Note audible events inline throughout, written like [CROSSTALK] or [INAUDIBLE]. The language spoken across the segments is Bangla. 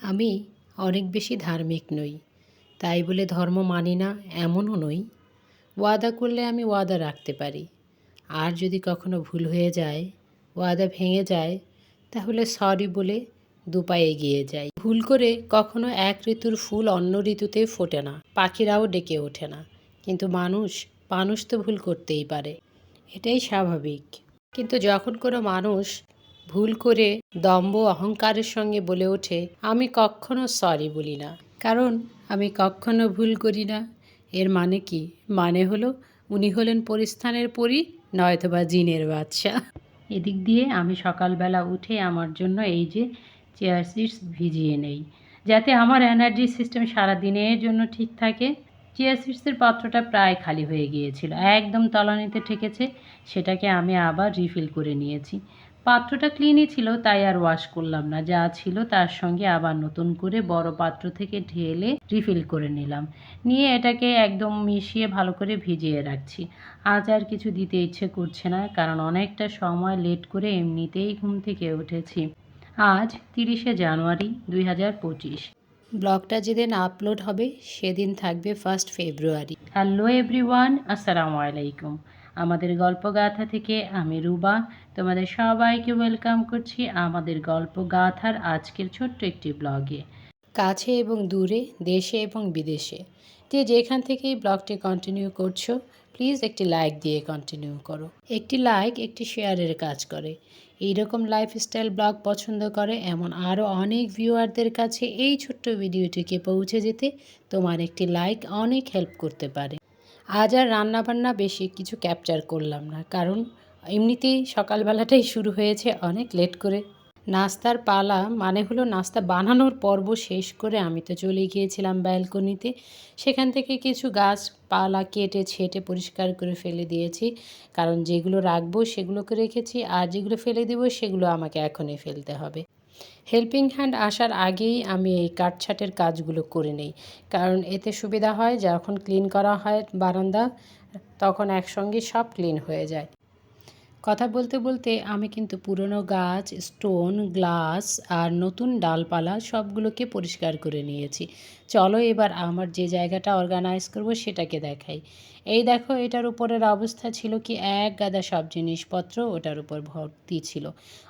আমি অনেক বেশি ধার্মিক নই, তাই বলে ধর্ম মানি না, এমনও নই। ওয়াদা করলে আমি ওয়াদা রাখতে পারি। আর যদি কখনো ভুল হয়ে যায়, ওয়াদা ভেঙে যায়, তাহলে সরি বলে দুপায়ে এগিয়ে যাই। ভুল করে কখনো এক ঋতুর ফুল অন্য ঋতুতে ফোটে না, পাখিরাও ডেকে ওঠে না। কিন্তু মানুষ মানুষ তো ভুল করতেই পারে, এটাই স্বাভাবিক। কিন্তু যখন কোনো মানুষ ভুল করে দম্ভ অহংকারের সঙ্গে বলে ওঠে, আমি কখনো সরি বলি না। কারণ, আমি কখনো ভুল করি না। এর মানে কি? মানে হলো, উনি হলেন পরিস্থানের পরি, নয়তোবা জিনের বাদশা এদিক দিয়ে আমি সকালবেলা উঠে আমার জন্য এই যে চেয়ার সিটস ভিজিয়ে নেই, যাতে আমার এনার্জি সিস্টেম সারা দিনের জন্য ঠিক থাকে। চেয়ার সিটসের পাত্রটা প্রায় খালি হয়ে গিয়েছিল, একদম তলানিতে ঠেকেছে, সেটাকে আমি আবার রিফিল করে নিয়েছি। পাত্রটা ক্লিনই ছিল তাই আর ওয়াশ করলাম না। যা ছিল তার সঙ্গে আবার নতুন করে বড় পাত্র থেকে ঢেলে রিফিল করে নিলাম। নিয়ে এটাকে একদম মিশিয়ে ভালো করে ভিজিয়ে রাখছি। আজ আর কিছু দিতে ইচ্ছে করছে না কারণ অনেকটা সময় লেট করে এমনিতেই ঘুম থেকে উঠেছি। আজ তিরিশে জানুয়ারি দুই হাজার পঁচিশ। ব্লগটা যেদিন আপলোড হবে সেদিন থাকবে ফার্স্ট ফেব্রুয়ারি হ্যালো এভরিওয়ান আসসালামু আলাইকুম। আমাদের গল্পগাথা থেকে আমি রুবা। তোমাদের সবাইকে ওয়েলকাম করছি আমাদের গল্পগাথার আজকের ছোট্ট একটি ব্লগে। কাছে এবং দূরে, দেশে এবং বিদেশে। যে যেখান থেকে এই ব্লগটি কন্টিনিউ করছ প্লিজ একটি লাইক দিয়ে কন্টিনিউ করো। একটি লাইক একটি শেয়ারের কাজ করে। এইরকম লাইফস্টাইল ব্লগ পছন্দ করে এমন আরও অনেক ভিউয়ারদের কাছে এই ছোট্ট ভিডিওটিকে পৌঁছে যেতে তোমার একটি লাইক অনেক হেল্প করতে পারে। আজ আর রান্নাবান্না বেশি কিছু ক্যাপচার করলাম না, কারণ এমনিতেই সকালবেলাটাই শুরু হয়েছে অনেক লেট করে। নাস্তার পালা মানে হলো নাস্তা বানানোর পর্ব শেষ করে আমি তো চলে গিয়েছিলাম ব্যালকনিতে। সেখান থেকে কিছু গাছ পালা কেটে ছেটে পরিষ্কার করে ফেলে দিয়েছি, কারণ যেগুলো রাখব সেগুলোকে রেখেছি, আর যেগুলো ফেলে দেবো সেগুলো আমাকে এখনই ফেলতে হবে। হেল্পিং হ্যান্ড আসার আগেই আমি এই কাটছাটের কাজগুলো করে নেই। কারণ এতে সুবিধা হয় যখন ক্লিন করা হয় বারান্দা, তখন একসঙ্গে সব ক্লিন হয়ে যায়। কথা বলতে বলতে আমি কিন্তু পুরনো গাছ স্টোন গ্লাস আর নতুন ডালপালা সবগুলোকে পরিষ্কার করে নিয়েছি। চলো এবার আমার যে জায়গাটা অর্গানাইজ করব সেটাকে দেখাই। এই দেখো, এটার উপরের অবস্থা ছিল কি এক গাদা সব জিনিসপত্র ওটার উপর ভর্তি ছিল।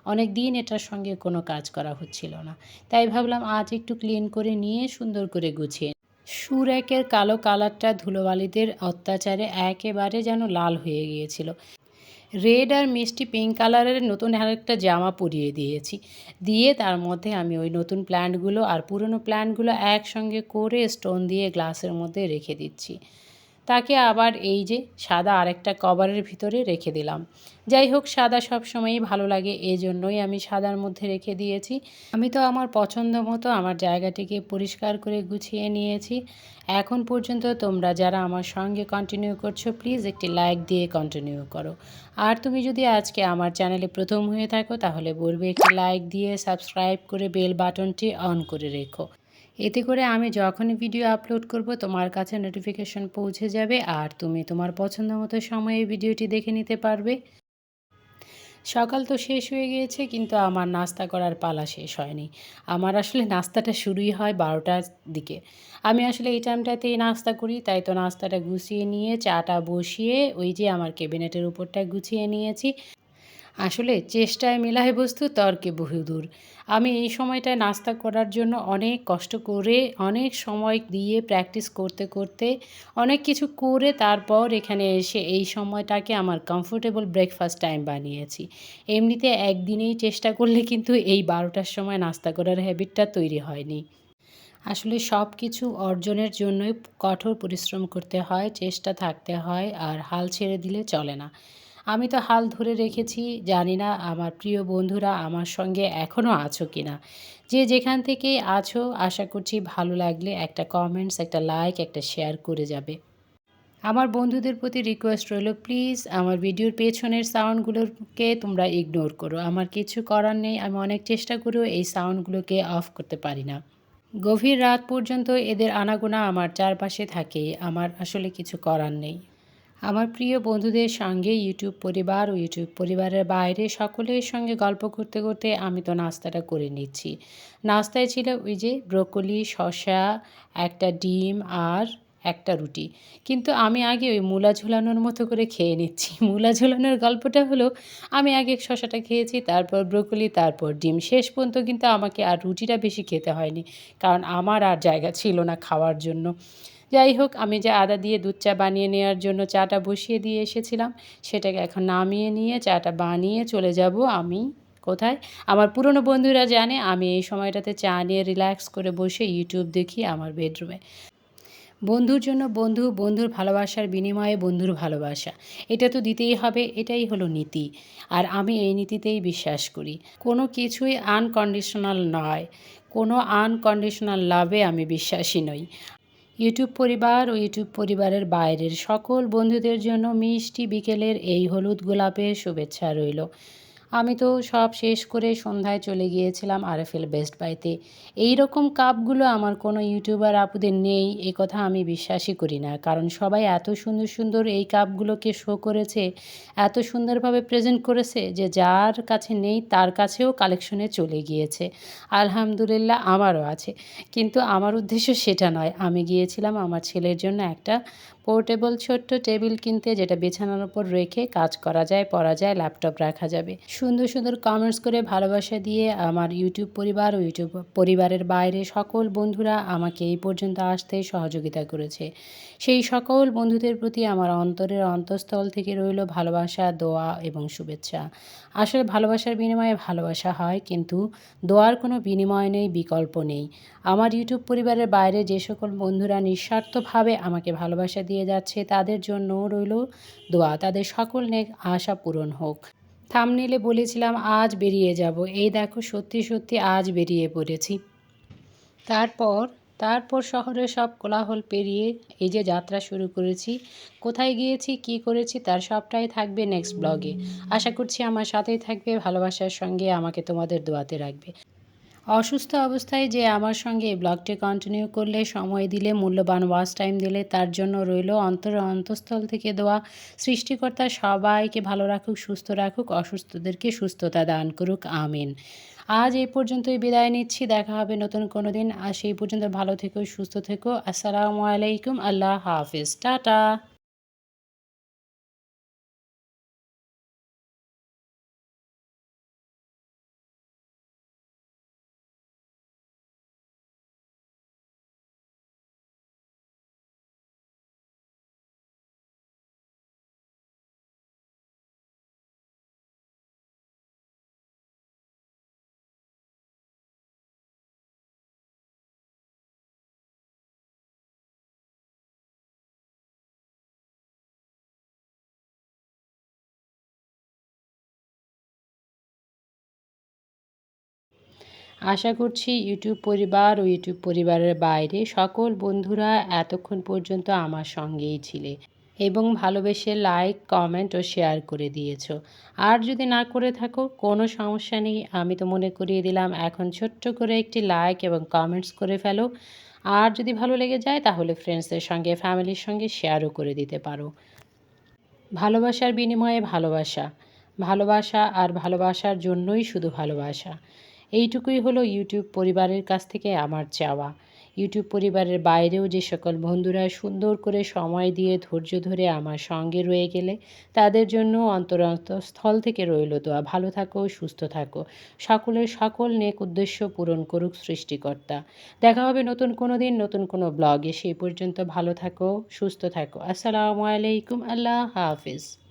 অনেক দিন এটার সঙ্গে কোনো কাজ করা হচ্ছিল না। তাই ভাবলাম আজ একটু ক্লিন করে নিয়ে সুন্দর করে গুছিয়ে সুর একের কালো কালারটা ধুলোবালিদের অত্যাচারে একেবারে যেন লাল হয়ে গিয়েছিল। রেড আর মিষ্টি পিঙ্ক কালারের নতুন আরেকটা জামা পরিয়ে দিয়েছি। দিয়ে তার মধ্যে আমি ওই নতুন প্ল্যান্টগুলো আর পুরনো প্ল্যান্টগুলো একসঙ্গে করে স্টোন দিয়ে গ্লাসের মধ্যে রেখে দিচ্ছি। তাকে আবার এই যে সাদা আরেকটা কভারের ভিতরে রেখে দিলাম। যাই হোক, সাদা সব সময়ই ভালো লাগে এই জন্যই আমি সাদার মধ্যে রেখে দিয়েছি। আমি তো আমার পছন্দ মতো আমার জায়গাটিকে পরিষ্কার করে গুছিয়ে নিয়েছি। এখন পর্যন্ত তোমরা যারা আমার সঙ্গে কন্টিনিউ করছ প্লিজ একটি লাইক দিয়ে কন্টিনিউ করো। আর তুমি যদি আজকে আমার চ্যানেলে প্রথম হয়ে থাকো, তাহলে বলবে একটি লাইক দিয়ে সাবস্ক্রাইব করে বেল বাটনটি অন করে রেখো। এতে করে আমি যখনই ভিডিও আপলোড করব, তোমার কাছে নোটিফিকেশন পৌঁছে যাবে আর তুমি তোমার পছন্দ মতো সময়ে ভিডিওটি দেখে নিতে পারবে। সকাল তো শেষ হয়ে গিয়েছে, কিন্তু আমার নাস্তা করার পালা শেষ হয়নি। আমার আসলে নাস্তাটা শুরুই হয় বারোটার দিকে। আমি আসলে এই টাইমটাতেই নাস্তা করি, তাই তো নাস্তাটা গুছিয়ে নিয়ে, চাটা বসিয়ে ওই যে আমার ক্যাবিনেটের উপরটা গুছিয়ে নিয়েছি। আসলে চেষ্টায় মেলায় বস্তু, তর্কে বহুদূর আমি এই সময়টায় নাস্তা করার জন্য অনেক কষ্ট করে, অনেক সময় দিয়ে প্র্যাকটিস করতে করতে, অনেক কিছু করে তারপর এখানে এসে এই সময়টাকে আমার কমফোর্টেবল ব্রেকফাস্ট টাইম বানিয়েছি। এমনিতে একদিনেই চেষ্টা করলে কিন্তু এই বারোটার সময় নাস্তা করার হ্যাবিটটা তৈরি হয়নি। আসলে সব কিছু অর্জনের জন্যই কঠোর পরিশ্রম করতে হয়, চেষ্টা থাকতে হয়, আর হাল ছেড়ে দিলে চলে না। আমি তো হাল ধরে রেখেছি, জানি না আমার প্রিয় বন্ধুরা আমার সঙ্গে এখনও আছো কি না যে যেখান থেকে আছো, আশা করছি ভালো লাগলে একটা কমেন্টস একটা লাইক একটা শেয়ার করে যাবে। আমার বন্ধুদের প্রতি রিকোয়েস্ট রইল প্লিজ আমার ভিডিওর পেছনের সাউন্ডগুলোকে তোমরা ইগনোর করো। আমার কিছু করার নেই, আমি অনেক চেষ্টা করেও এই সাউন্ডগুলোকে অফ করতে পারি না। গভীর রাত পর্যন্ত এদের আনাগোনা আমার চারপাশে থাকে, আমার আসলে কিছু করার নেই। আমার প্রিয় বন্ধুদের সঙ্গে ইউটিউব পরিবার ও ইউটিউব পরিবারের বাইরে সকলের সঙ্গে গল্প করতে করতে আমি তো নাস্তাটা করে নিচ্ছি। নাস্তায় ছিল ওই যে ব্রোকলি, শসা, একটা ডিম আর একটা রুটি। কিন্তু আমি আগে ওই মূলা ঝোলানোর মতো করে খেয়ে নিচ্ছি। [LAUGHS] মূলা ঝোলানোর গল্পটা হলো, আমি আগে শশাটা খেয়েছি, তারপর ব্রোকলি, তারপর ডিম। শেষ পর্যন্ত কিন্তু আমাকে আর রুটিটা বেশি খেতে হয়নি, কারণ আমার আর জায়গা ছিল না খাওয়ার জন্য। যাই হোক, আমি যে আদা দিয়ে দুধ চা বানিয়ে নেওয়ার জন্য চাটা বসিয়ে দিয়ে এসেছিলাম, সেটাকে এখন নামিয়ে নিয়ে চাটা বানিয়ে চলে যাব আমি কোথায়? আমার পুরনো বন্ধুরা জানে, আমি এই সময়টাতে চা নিয়ে রিল্যাক্স করে বসে ইউটিউব দেখি আমার বেডরুমে। বন্ধুর জন্য বন্ধু, বন্ধুর ভালোবাসার বিনিময়ে বন্ধুর ভালোবাসা। এটা তো দিতেই হবে, এটাই হলো নীতি। আর আমি এই নীতিতেই বিশ্বাস করি। কোনো কিছুই আনকন্ডিশনাল নয়। কোনো আনকন্ডিশনাল লাভে আমি বিশ্বাসী নই। ইউটিউব পরিবার ও ইউটিউব পরিবারের বাইরের সকল বন্ধুদের জন্য মিষ্টি বিকেলের এই হলুদ গোলাপের শুভেচ্ছা রইল। আমি তো সব শেষ করে সন্ধ্যায় চলে গিয়েছিলাম আরএফএল বেস্ট বাইতে এই রকম কাপগুলো আমার কোনো ইউটিউবার আপুদের নেই, এ কথা আমি বিশ্বাসই করি না। কারণ সবাই এত সুন্দর সুন্দর এই কাপগুলোকে শো করেছে, এত সুন্দরভাবে প্রেজেন্ট করেছে যে যার কাছে নেই তার কাছেও কালেকশনে চলে গিয়েছে। আলহামদুলিল্লাহ আমারও আছে। কিন্তু আমার উদ্দেশ্য সেটা নয়। আমি গিয়েছিলাম আমার ছেলের জন্য একটা পোর্টেবল ছোট্ট টেবিল কিনতে যেটা বিছানার উপর রেখে কাজ করা যায়, পড়া যায়, ল্যাপটপ রাখা যাবে। সুন্দর সুন্দর কমেন্টস করে ভালোবাসা দিয়ে আমার ইউটিউব পরিবার ও ইউটিউব পরিবারের বাইরে সকল বন্ধুরা আমাকে এই পর্যন্ত আসতে সহযোগিতা করেছে। সেই সকল বন্ধুদের প্রতি আমার অন্তরের অন্তঃস্থল থেকে রইল ভালোবাসা, দোয়া এবং শুভেচ্ছা। আসলে ভালোবাসার বিনিময়ে ভালোবাসা হয়, কিন্তু দোয়ার কোনো বিনিময় নেই, বিকল্প নেই। আমার ইউটিউব পরিবারের বাইরে যে সকল বন্ধুরা নিঃস্বার্থভাবে আমাকে ভালোবাসা দিয়ে যাচ্ছে, তাদের জন্য রইল দোয়া। তাদের সকল নেক আশা পূরণ হোক। থামনেলে বলেছিলাম, আজ বেরিয়ে যাব। এই দেখো, সত্যি সত্যি আজ বেরিয়ে পড়েছি। তারপর তারপর শহরের সব কোলাহল পেরিয়ে এই যে যাত্রা শুরু করেছি, কোথায় গিয়েছি, কি করেছি, তার সবটাই থাকবে নেক্সট ব্লগে আশা করছি আমার সাথেই থাকবে, ভালোবাসার সঙ্গে আমাকে তোমাদের দোয়াতে রাখবে। অসুস্থ অবস্থায় যে আমার সঙ্গে এই ব্লগটি কন্টিনিউ করলে, সময় দিলে, মূল্যবান ওয়াচ টাইম দিলে, তার জন্য রইল অন্তর অন্তঃস্থল থেকে দেওয়া সৃষ্টিকর্তা সবাইকে ভালো রাখুক, সুস্থ রাখুক, অসুস্থদেরকে সুস্থতা দান করুক, আমিন। আজ এই পর্যন্তই বিদায় নিচ্ছি, দেখা হবে নতুন কোনো দিন। আর সেই পর্যন্ত ভালো থেকো, সুস্থ থেকো। আসসালামু আলাইকুম, আল্লাহ হাফিজ। টাটা। আশা করছি ইউটিউব পরিবার ও ইউটিউব পরিবারের বাইরে সকল বন্ধুরা এতক্ষণ পর্যন্ত আমার সঙ্গেই ছিলে এবং ভালোবেসে লাইক, কমেন্ট ও শেয়ার করে দিয়েছ। আর যদি না করে থাকো, কোনো সমস্যা নেই, আমি তো মনে করিয়ে দিলাম, এখন ছোট্ট করে একটি লাইক এবং কমেন্টস করে ফেলো। আর যদি ভালো লেগে যায়, তাহলে ফ্রেন্ডসদের সঙ্গে ফ্যামিলির সঙ্গে শেয়ারও করে দিতে পারো। ভালোবাসার বিনিময়ে ভালোবাসা। ভালোবাসা আর ভালোবাসার জন্যই শুধু ভালোবাসা। এইটুকুই হলো ইউটিউব পরিবারের কাছ থেকে আমার চাওয়া। ইউটিউব পরিবারের বাইরেও যে সকল বন্ধুরা সুন্দর করে সময় দিয়ে ধৈর্য ধরে আমার সঙ্গে রয়ে গেলে, তাদের জন্য অন্তর স্থল থেকে রইল দোয়া। ভালো থাকো, সুস্থ থাকো। সকলের সকল নেক উদ্দেশ্য পূরণ করুক সৃষ্টিকর্তা। দেখা হবে নতুন কোনো দিন, নতুন কোনো ব্লগে। সেই পর্যন্ত ভালো থাকো, সুস্থ থাকো। আসসালামু আলাইকুম। আল্লাহ হাফিজ।